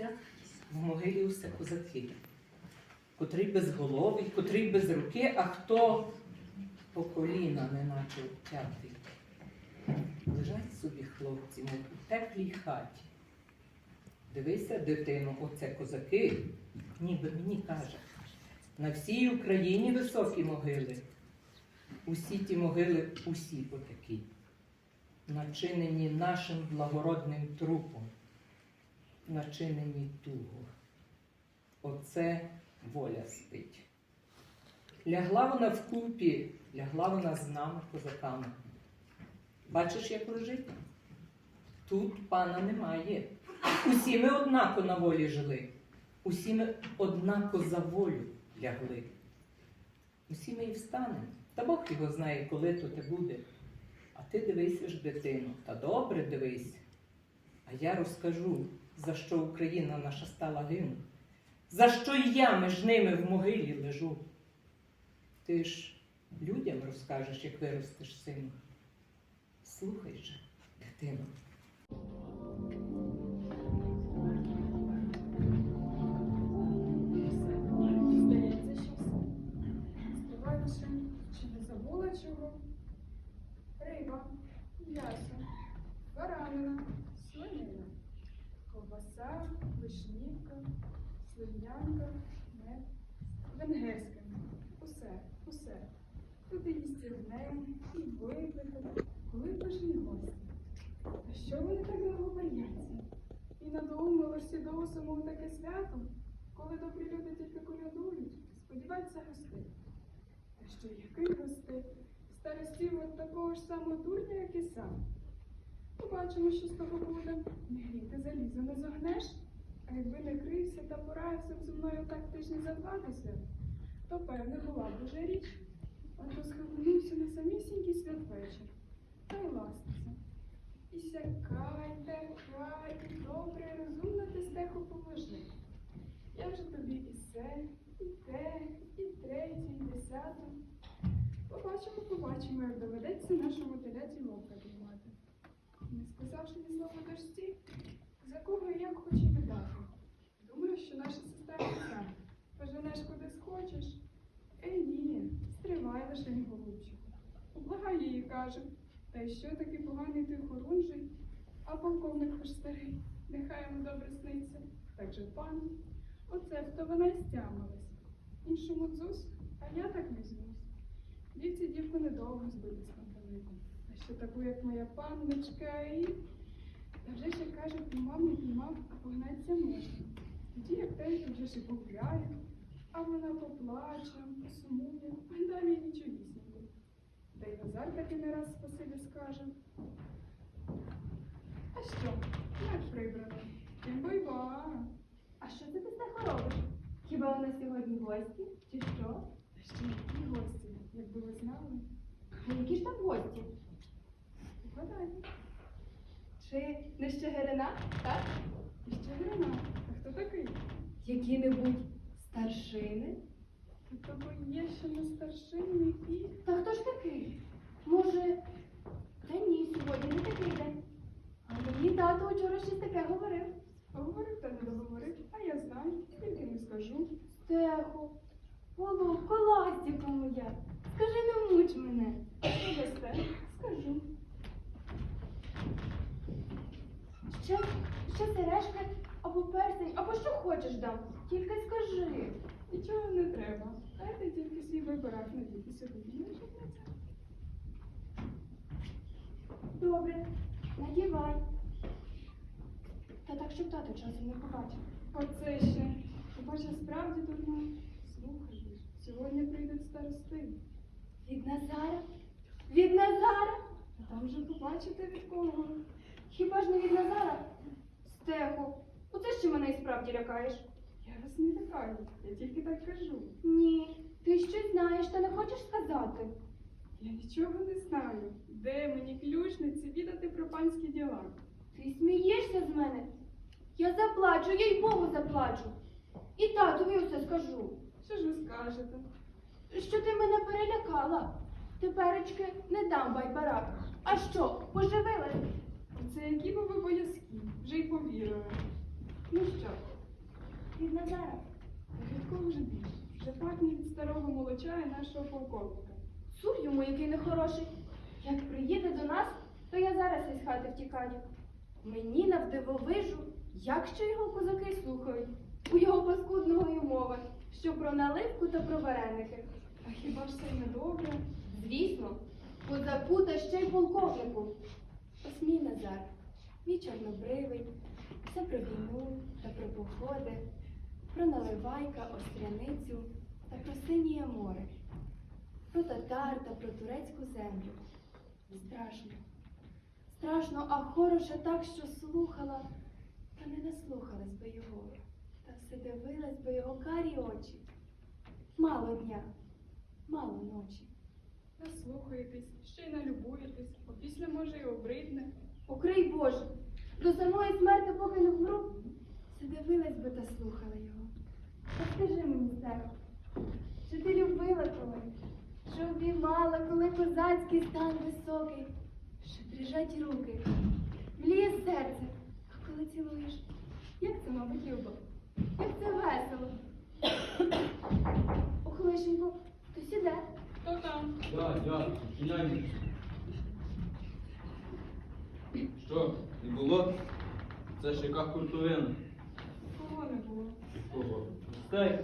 дивися, в могилі усе козаки. Котрий безголовий, котрий без руки, а хто по коліна неначе втятий. Лежать собі хлопці, мов у теплій хаті. Дивися, дитину, оце козаки, ніби мені каже. На всій Україні високі могили. Усі ті могили, усі отакі, начинені нашим благородним трупом, начинені туго. Оце воля спить. Лягла вона вкупі, лягла вона з нами, козаками. Бачиш, як лежить? Тут пана немає. Усі ми однако на волі жили. Усі ми однако за волю лягли. Усі ми і встанемо. Та Бог його знає, коли то те буде. А ти дивися ж, дитину, та добре дивись. А я розкажу, за що Україна наша стала гинути. За що і я між ними в могилі лежу. Ти ж людям розкажеш, як виростеш сину. Слухай же, дитино. Чи не забула чого? Риба, м'ясо, баранина, свинина, ковбаса, вишнівка, слинянка, мед, венгерська. Усе, усе. Туди і стірне, і випити, коли пишні гості. А що вони так довго бояться? І надумали всі до самого таке свято, коли добрі люди тільки колядують, сподіваються гости. Та що який гости? Старостів от такого ж самого дурня, як і сам. Побачимо, що з того буде. Не гріти залізо не зогнеш, а якби не крився та порався б зі мною так тижні за то певне була б уже річ. А то схаменувся на самісінький святвечір. Та й ластиться. І сякайте, хай, і добре, розумно ти стеху поможи. Я вже тобі і се, і те, і третє, і десяте. Побачимо, побачимо, як доведеться нашому теляті вовка піймати. Не сказавши ні слова дочці, за кого і як хоче віддати. Думаю, що наша сестра ця. Поженеш куди схочеш. Ей ні, стривай лише мій голубчику. Облагай її, каже. Та й що такий поганий той хорунжий, а полковник хоч старий, нехай йому добре сниться. Так же пан, оце то вона й стямилась. Іншому дзус, а я так візьмусь. Дівці дівку недовго збити з пантелику. А що таку, як моя панночка, і... Та вже ще каже, піймав, не піймав, а погнаться можна. Тоді як те, вже і погуляє, а вона поплаче, посумує, а далі нічогісінько. Та й Назар таки не раз спасибі скаже. А що, як прибрано? Тим бойба. А що ти Стехо робиш? Хіба у нас сьогодні гості? Чи що? Та ще які гості, якби ви знали. А які ж там гості? Чи не Щегирина, так? І ще грина. А хто такий? Які-небудь старшини? Та того є ще не старшин, і Та хто ж такий? Може, та ні, сьогодні не такий день. А мені тато вчора щось таке говорив. Говорив та не договорив, а я знаю, тільки не скажу. Стехо, голубко, ластівка моя, скажи не муч мене. Що дасте? Скажу. Ще, ще сережки або перстень, або що хочеш дам. Тільки скажи. Нічого не треба. Дайте тільки свій вибирав на це. Добре, надівай. Та так, щоб тато часом не побачив. Оце ще. Побача справді дурна. Слухай сьогодні прийдуть старости. Від Назара? Від Назара? А там вже побачите від кого. Хіба ж не від Назара? Стеху, оце ще мене і справді лякаєш. Я вас не лякаю, я тільки так кажу. Ні, ти щось знаєш та не хочеш сказати. Я нічого не знаю. Де мені ключниці відати про панські діла? Ти смієшся з мене? Я заплачу, їй Богу заплачу. І татові усе скажу. Що ж ви скажете? Що ти мене перелякала. Теперечки не дам байбарак. А що, поживили? Оце які б ви боязкі, вже й повірили. Ну що, Від Назара. Кого ж більше? Вже пахне від старого молочая нашого полковника. Сур йому який нехороший. Як приїде до нас, то я зараз із хати втікаю. Мені навдивовижу, як ще його козаки слухають у його паскудного й мови, що про наливку та про вареники. А хіба ж це не добре? Звісно, козаку та ще й полковнику. Ось мій Назар, мій чорнобривий, все про війну та про походи, про наливайка, остряницю та про синіє море, про татар та про турецьку землю. Страшно, страшно, а хороша так, що слухала, та не наслухалась би його, та все дивилась би його карі очі. Мало дня, мало ночі. Наслухаєтесь, ще й налюбуєтесь, опісля може й обридне. Укрий Боже, до самої смерти поки не вмру, все дивилась би та слухала його. А скажи мені, Стефа, чи ти любила коли, що обіймала, коли козацький стан високий, що дрижать руки, мліє серце, а коли цілуєш, як це, мабуть, любо, як це весело. Ох, лишенько, хтось іде. Хто там? Я, я, чиняй. Що, не було? Це ж яка хуртовина. Кого не було? Кого? Стей.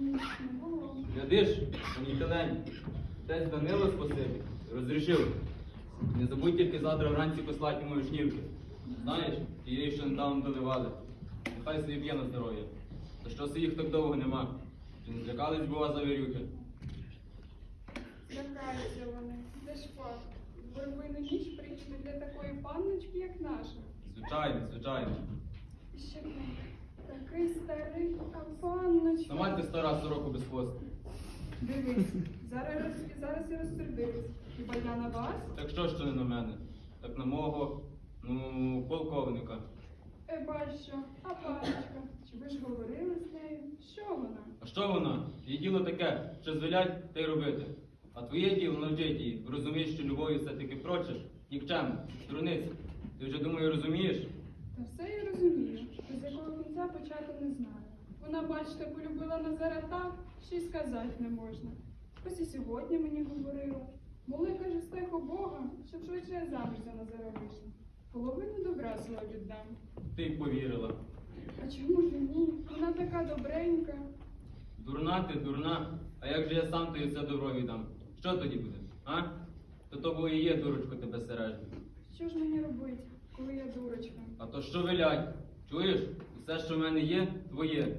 Не було. Глядиш, мені телень. Тесть Данило спасибі. Розрішив. Не забудь тільки завтра вранці послати мої шнірки. Знаєш, тієї, що недавно доливали. Нехай собі п'є на здоров'я. Та що се їх так довго нема? Чи не злякались бува завірюки? Злякаються вони. Це ж факт. Боровину ніч прийшли для такої панночки, як наша. Звичайно, звичайно. І ще б такий старий, а панночка. Сама ти стара сороку без хвоста. Дивись, зараз, роз- зараз я розсердилась. Хіба я на вас? Так що ж то не на мене? Так на мого, ну, полковника. Е, бащо, а панночка, чи ви ж говорили з нею? Що вона? А що вона? Її діло таке, що звелять, те й робити. А твоє діло навчити її. Розумієш, що любов'ю все-таки прочиш? Нікчемно, дурниця. Ти вже думаю, розумієш? Та все я розумію, з якого кінця почати не знаю. Вона, бачите, полюбила Назара так, що й сказати не можна. Ось і сьогодні мені говорила. Моли, каже, стехо Бога, щоб швидше я заміж за Назара вийшла. Половину добра свого віддам. Ти й повірила. А чому ж ні? Вона така добренька. Дурна ти, дурна. А як же я сам тобі все добро віддам? Що тоді буде? А? То тобою і є, дурочко, тебе сережно. Що ж мені робити, коли я дурочка? А то що велять? Чуєш? Все, що в мене є, твоє.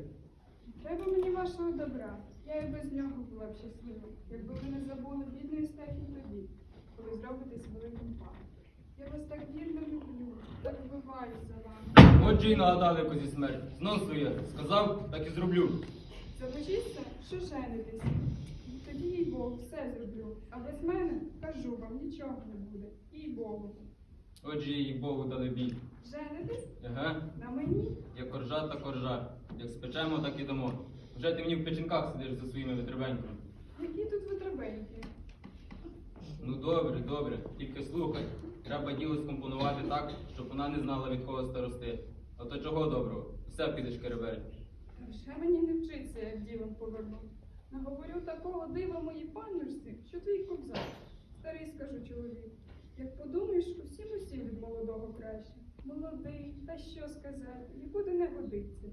Треба мені вашого добра. Я і без нього була б щаслива, якби ви не забули бідної стехи тоді, коли зробитесь великим паном. Я вас так вірно люблю, так вбиваюсь за вами. Отже й нагадали козі смерть. Знов своє. Сказав, так і зроблю. Забочіться, що женитесь. Тоді, їй Богу, все зроблю. А без мене, кажу вам, нічого не буде. Їй Богу. Отже, їй Богу дали бій. Женитесь Еге. на мені? Як коржа, так коржа. Як спечемо, так і дамо. Вже ти мені в печінках сидиш за своїми витребеньками. Які тут витребеньки? Ну добре, добре, тільки слухай. Треба діло скомпонувати так, щоб вона не знала від кого старости. А то чого доброго? Все підеш керебель. Вже мені не вчиться, як ділом поверну. Наговорю такого дива моїй панночці, що твій кобзар. Старий скажу чоловік. Як подумаєш, усім усім від молодого краще. Молодий, та що сказати, нікуди не годиться.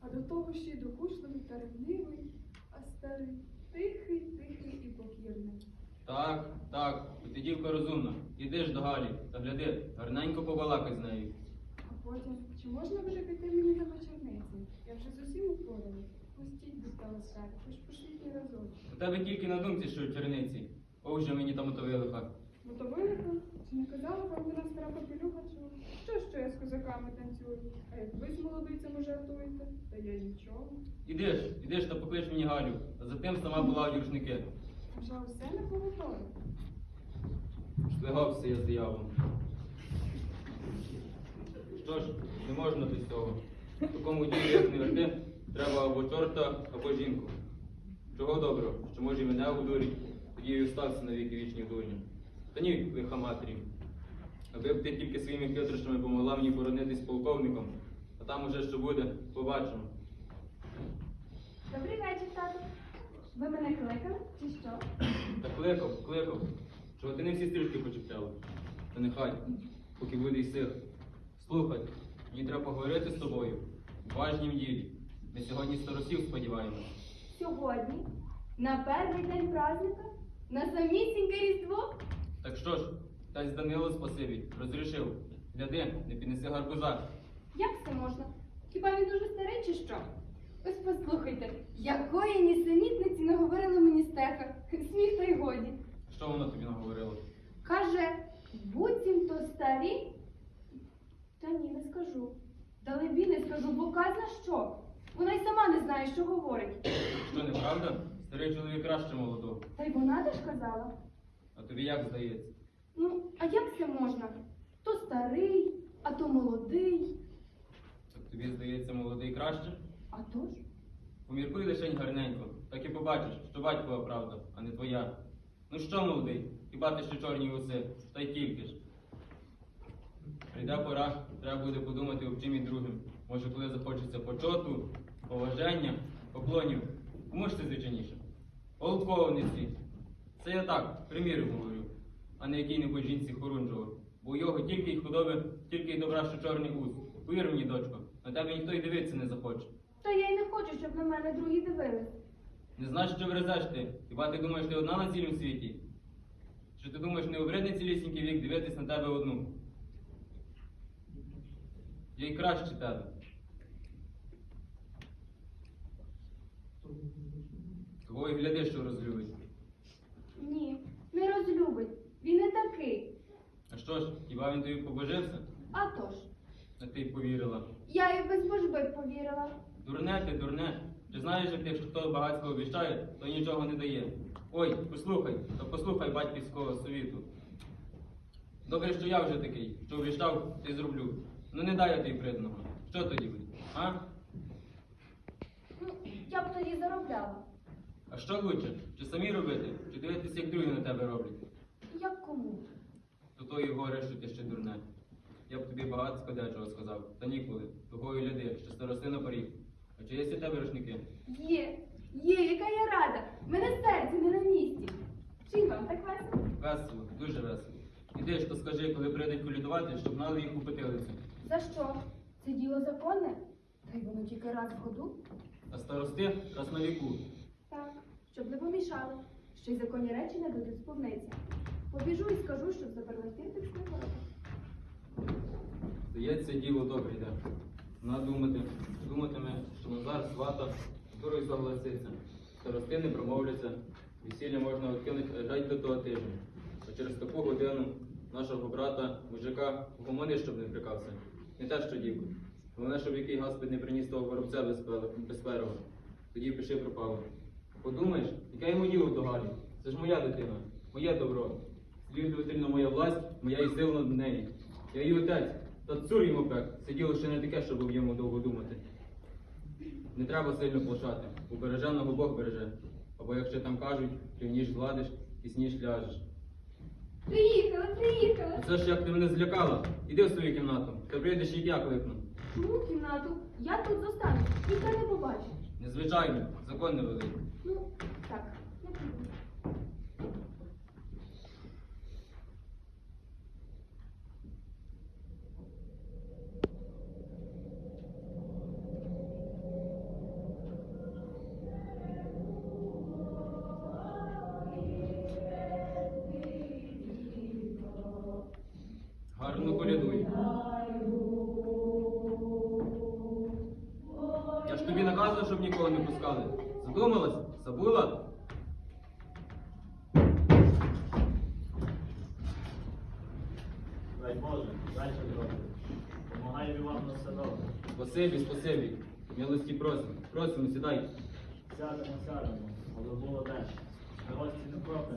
А до того ще й докучливий та ревнивий, а старий тихий, тихий і покірний. Так, так, то ти дівка розумна. Іди ж до Галі та гляди, гарненько побалакай з нею. А потім, чи можна буде піти мені на вечорниці? Я вже з усім упоралась. Пустіть до стала скарб, хоч пошліть і разом. У тебе тільки на думці, що в черниці. Ох же мені там отовили лиха. Ну то виникла, чи не казала вам вона стара попелюха, що що, що я з козаками танцюю? А як ви з молодицями жартуєте, та я й нічого. Іди ж, іди ж та поклич мені Галю, а затим сама була у рушники. Вже усе не поготове. Шлигався я з дияволом. Що ж, не можна без цього. В такому ділі, як не верти, треба або чорта, або жінку. Чого доброго, що може і мене удурить, тоді і остався на віки вічні дурні. Та ні, лиха матері. Аби б ти тільки своїми хитрощами помогла мені боронитись полковником, а там уже що буде, побачимо. Добрий вечір, тату. Ви мене кликали чи що? Та кликав, кликав. Чого ти не всі стрічки почепляла? Та нехай, поки буде й сил. Слухай, мені треба поговорити з тобою в важнім ділі. Ми сьогодні старосів сподіваємось. Сьогодні? На перший день праздника? На самісіньке Різдво? Так що ж, тасть Данило спасибі, розрішив. Гляди, не піднеси гарбуза. Як це можна? Хіба він дуже старий чи що? Ось послухайте, якої нісенітниці наговорила мені стеха. Сміх та й годі. Що воно тобі наговорило? Каже, буцімто старі. Та ні, не скажу. Далебі не скажу, бо казна що. Вона й сама не знає, що говорить. Що неправда? Старий чоловік краще молодого. Та й вона теж казала. А тобі як здається? Ну, а як це можна? То старий, а то молодий. Так тобі здається молодий краще? А то ж? Поміркуй лишень гарненько, так і побачиш, що батькова правда, а не твоя. Ну що, молодий, хіба ти ще чорні уси, та й тільки ж. Прийде пора, треба буде подумати об чим і другим. Може, коли захочеться почоту, поважання, поклонів. Кому ж це звичайніше? Полковниці. Це я так, приміру говорю, а не якій-небудь жінці хорунжого. Бо у його тільки й худоби, тільки й добра, що чорний ус. Повір мені, дочко, на тебе ніхто й дивитися не захоче. Та я й не хочу, щоб на мене другі дивились. Не знаєш, що врезеш ти? Хіба ти думаєш, ти одна на цілому світі? Чи ти думаєш, не обридний цілісінький вік дивитись на тебе одну? Я й краще тебе. Кого й гляди, що розлюбить. Ні, не розлюбить. Він не такий. А що ж, хіба він тобі побожився? А то ж. А ти й повірила. Я й без божби повірила. Дурне ти, дурне. Чи знаєш, як ти, що хто багатського обіщає, то нічого не дає. Ой, послухай, то послухай батьківського совіту. Добре, що я вже такий, що обіщав, ти зроблю. Ну не дай я тобі придного. Що тоді буде? А? Ну, я б тоді заробляла. А що лучше? Чи самі робити, чи дивитися, як другі на тебе роблять? Як кому? То то і горе, що ти ще дурне. Я б тобі багато скадячого сказав, та ніколи. Того і гляди, що старости на поріг. А чи є у тебе рушники? Є, є, яка я рада. Мене серце не на місці. Чим вам так весело? Весело, дуже весело. Іди ж то скажи, коли прийдуть колядувати, щоб знали їх у потилицю. За що? Це діло законне? Та й воно тільки раз в году. А старости раз на віку. Так, щоб не помішали. Ще й законні речі не дадуть сповниться. Побіжу і скажу, щоб заперли тих ворота. Здається, діло добре йде. Вона думати, думатиме, що Назар свата дурою согласиться. Старости не промовляться, весілля можна відкинути геть до того тижня. А через таку годину нашого брата, мужика, гомони, щоб не прикався. Не те, що дівку. Головне, щоб який Господь не приніс того воробця безпе- безперого. Тоді пиши пропало. Подумаєш, яке йому діло до Галі? Це ж моя дитина, моє добро. Слідовательно, моя власть, моя і сила над неї. Я її отець, та цур йому пек. Це діло ще не таке, щоб об йому довго думати. Не треба сильно плашати, бо береженого Бог береже. Або якщо там кажуть, рівніш гладиш, пізніш ляжеш. Приїхали, приїхали. Оце ж як ти мене злякала. Іди в свою кімнату, та прийдеш, як я кликну. Чому кімнату? Я тут зостанусь, ніхто не побачить. Незвичайно, закон не великий. Ну, Гарно колядуй. Я ж тобі наказував, щоб нікого не пускали. Задумалась? Забула? Дай Боже, дай добре. Помагай вам на все добре. Спасибі, спасибі. Милості просимо. Просимо, сідай. Сядемо, сядемо, але було дещо. Гості не проти.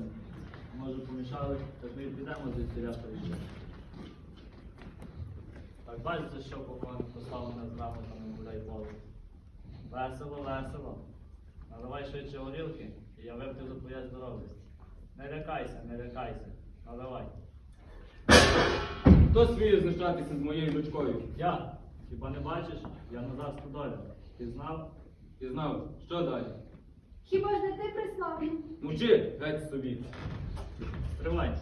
Може помішали, так ми підемо з ціля прийшли. Так бачите, що покон поставлено з грамотами гуляй поле. Весело, весело. Наливай швидше горілки, і я вип'ю за твоє здоров'я. Не лякайся, не лякайся. Наливай. Хто сміє знущатися з моєю дочкою? Я. Хіба не бачиш? Я Назар Стодоля. Ти знав? І знав, що далі? Хіба ж не ти прислав? Мовчи, геть собі. Стривай.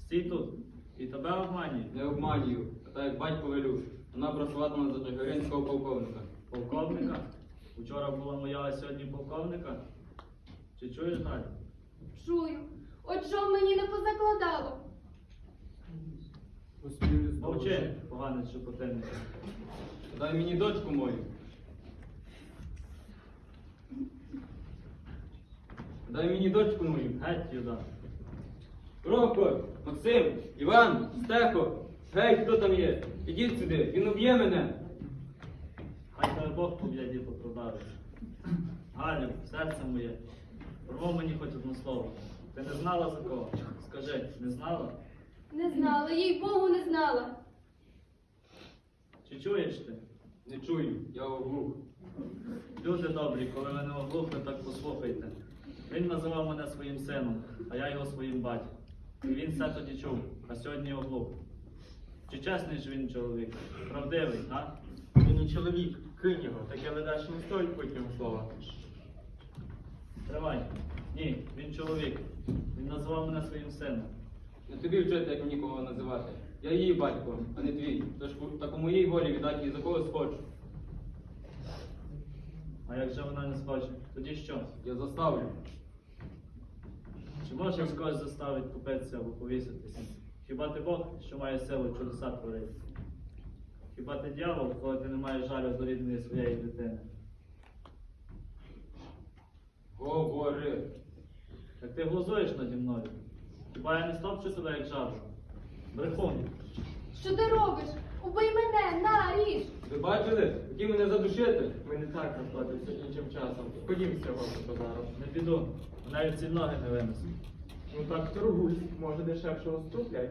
Стій тут. І тебе обманюють. Не обманюю, а так як батько велю. Вона працюватиме за Чигиринського полковника. Полковника? Учора була моя, а сьогодні полковника? Чи чуєш далі? Чую. От що мені не позакладало. Мовчи, поганий шепотинник. Дай мені дочку мою. Дай мені дочку мою. Геть, Юда. Прохор, Максим, Іван, Стехо, гей, хто там є? Ідіть сюди, він уб'є мене. Хай тебе Бог поб'є, діду продавиться. Галю, серце моє, промов мені хоч одне слово. Ти не знала за кого? Скажи, не знала? Не знала, їй Богу не знала. Чи чуєш ти? Не чую, я оглух. Люди добрі, коли ви не оглухли, так послухайте. Він називав мене своїм сином, а я його своїм батьком. І він все тоді чув, а сьогодні оглух. Чи чесний ж він чоловік? Правдивий, а? Він не чоловік, кинь його, таке ледаш не стоїть потім слова. Тривай. Ні, він чоловік. Він називав мене своїм сином. Не тобі вчити, як мені кого називати. Я її батько, а не твій. Тож так у моїй волі віддати її за когось хочу. А як же вона не схоче? Тоді що? Я заставлю. Чи можеш когось заставити купитися або повіситися? Хіба ти Бог, що має силу чудеса творити? Хіба ти дьявол, коли ти не маєш жалю до рідної своєї дитини? Говори. Так ти глузуєш наді мною? Хіба я не стопчу себе як жабу? Брехун. Що ти робиш? Убий мене, на, ріж. Ви бачили? Хотів мене задушити. Ми не так розплатимося іншим часом. Ходім цього базару. Не піду. Навіть ці ноги не винесу. Ну так торгуй, може дешевше уступлять.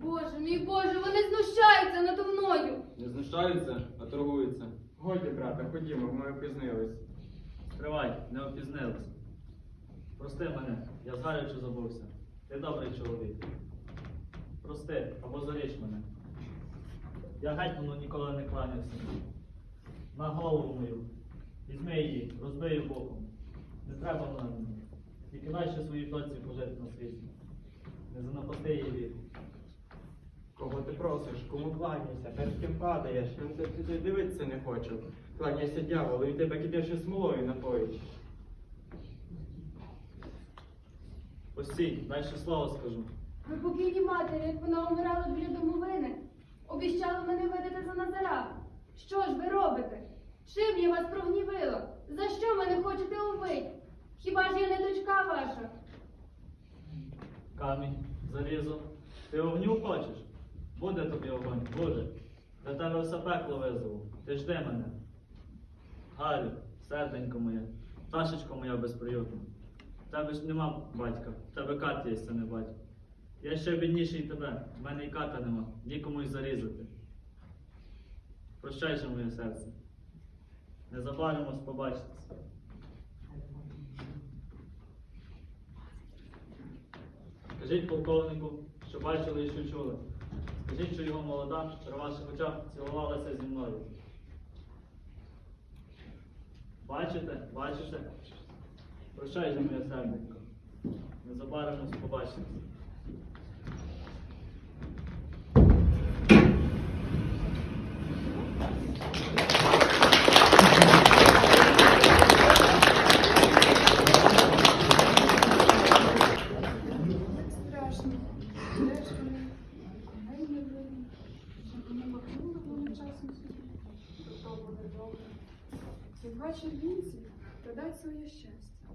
Боже, мій Боже, вони знущаються надо мною. Не знущаються, а торгуються. Годі, брате, ходімо, ми опізнились. Тривай, не опізнилась. Прости мене, я знаю, що забувся. Ти добрий чоловік. Прости, або заріж мене. Я гетьману ніколи не кланявся. На голову мою. Візьми її, розбий боком. Не треба вона мені. Тільки ще своїй дочці пожити на світі. Не занапасти її вік. Кого ти просиш, кому кланяйся, перед ким падаєш, тебе туди дивитися не хоче. Кланяйся дьяволу, він тебе кидеше смолою напоїть. Постій, дай ще слово скажу. Ви покійні матері, як вона умирала біля домовини. Обіщали мене видати за Назара. Що ж ви робите? Чим я вас прогнівила? За що мене хочете убити? Хіба ж я не дочка ваша? Камінь, залізо. Ти огню хочеш? Буде тобі огонь, буде. Для тебе все пекло визову. Ти жди мене. Галю, серденько моє, пташечко моя безприютна. Тебе ж нема батька, в тебе кат є, це не батько. Я ще бідніший тебе, в мене і ката нема, нікому й зарізати. Прощай же моє серце. Незабаримось побачитися. Скажіть полковнику, що бачили і що чули. Скажіть, що його молода при ваших очах цілувалася зі мною. Бачите, бачите? Прощай же моє серденько. Незабаром побачимося. Так страшно. Де ж вони? Гей не видно. Щоб не махнули вони часом собі. То буде добре. Як бачив вінці, продать своє щастя.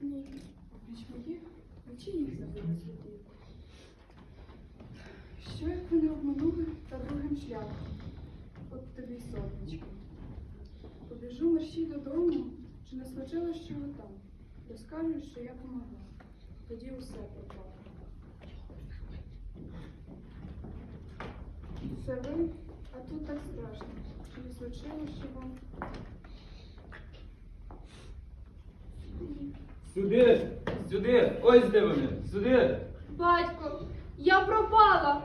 Ні, опіч моїх, очі їх забили світі. Що як вони обманули та другим шляхом? От тобі й сотнички. Побіжу мерщій додому, чи не случилось чого там. Розкажуть, що я помогла. Тоді усе пропало. Це ви, а тут так страшно. Чи не случилось чого? Сюди! Сюди! Ось де вони! Сюди! Батько, я пропала.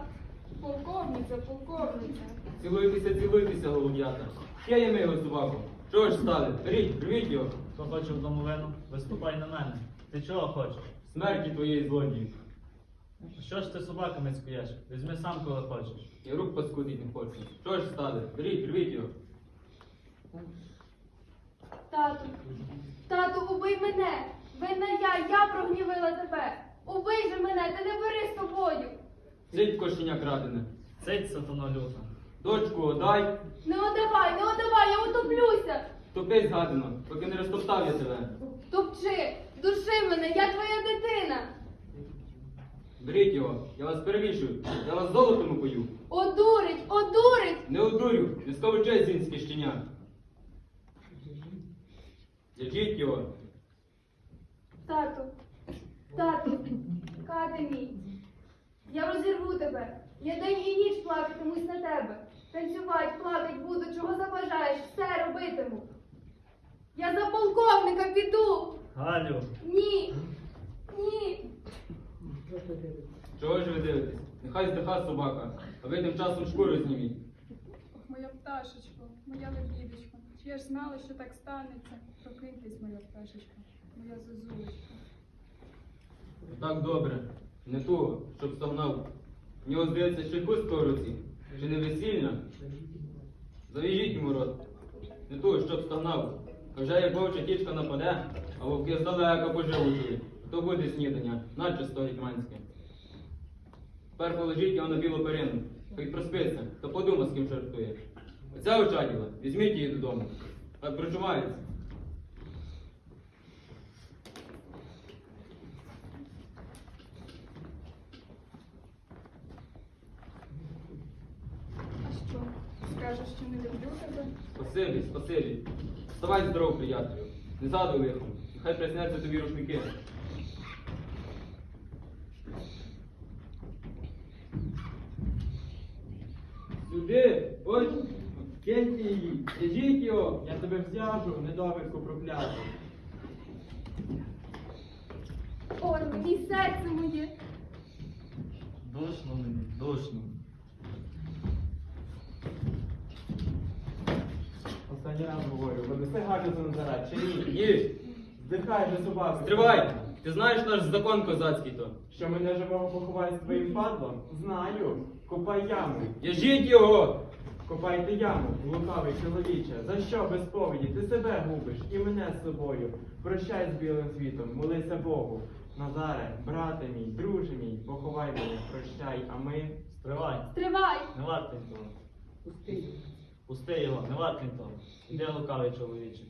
Полковниця, полковниця. Цілуйтеся, цілуйтеся, голуб'ята. Ще є ми його собаку. Чого ж стали? Беріть, рвіть його. Хто хоче в домовину, виступай на мене. Ти чого хочеш? Смерті твоєї злодії. Що ж ти собаками цькуєш? Візьми сам, коли хочеш. Я рук паскудить не хочу. Чого ж стали? Беріть, рвіть його. Тату, тату, убий мене! Винна я, я прогнівила тебе! Убий же мене, ти не бери з собою! Цить кошеня крадене. Цить сатано люта. Дочку одай, Не одавай, не одавай, я утоплюся! топись гадано, поки не розтоптав я тебе. Топчи, души мене, я твоя дитина! Беріть його, я вас перевішую, я вас золотом упою. Одурить, одурить! Не одурю, не сковичай зінське щеня. Держіть його. Тату, тату, кати мій, я розірву тебе. Я день і ніч плакатимусь на тебе. Танцювать, плакать буду, чого забажаєш, все робитиму. Я за полковника піду. Галю, Ні, ні. Чого ж ви дивитесь? Нехай здиха собака, а ви тим часом шкуру зніміть. Ох, моя пташечко, моя лебідочко. Чи я ж знала, що так станеться? Прокиньтесь, моя пташечка, моя зозулечка. Так добре, не того, щоб стогнав. В нього здається, що й хустка в руці, чи не весільна. Завіжіть йому рот. Не того, щоб стогнав. Вже як вовча тічка нападе, а вовки здалека поживучили. То буде снідання, наче сто гетьманське. Тепер положіть його на білу перину, хай проспиться, та подума, з ким жартує. Оця очаділа, візьміть її додому. Так прочувається. Що? Скажеш, що не люблю тебе? Спасибі, спасибі. Вставай здоров, приятелю. Не задуй лихом. Нехай присняться тобі рушники. Сюди! Ось! Киньте її! Держіть його! Я тебе взяжу, недовідку прокляту. Ой, мені серце моє. душно мені, душно. Останній раз говорю, винеси Галю за Назарет, чи ні? Їж! Здихай же собаку. Стривай! Ти знаєш наш закон козацький то? Що мене живого поховають з твоїм падлом? Знаю. Копай яму. Держіть його! Копайте яму, лукавий чоловіче. За що без повіді? Ти себе губиш і мене з собою. Прощай з білим світом, молися Богу. Назаре, брате мій, друже мій, поховай мене, прощай, а ми. Стривай, Стривай. не варто того. Пусти його, не варто він того. Іди лукавий чоловіче.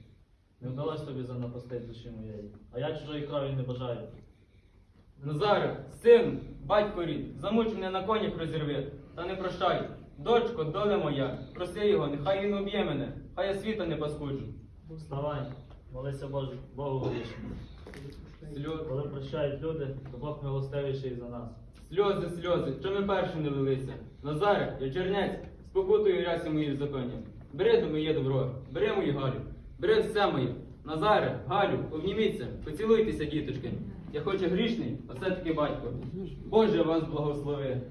Не вдалося тобі занапастити душі моєї. А я чужої крові не бажаю. Назаре, син, батько рід, замуч мене на конях розірви, та не прощай. Дочко, доля моя, проси його, нехай він уб'є мене, хай я світа не паскуджу. Вставай, молися Божу, Богу. Сльози, Коли прощають люди, то Бог милостивіший за нас. сльози, сльози, що ми перші не лилися. Назаре, я чернець, спокутую рясі мої в законі. Бери до моє добро, бери мою Галю, бери все моє. Назаре, Галю, обніміться, поцілуйтеся, діточки. Я хоч і грішний, а все-таки батько. Боже вас благослови.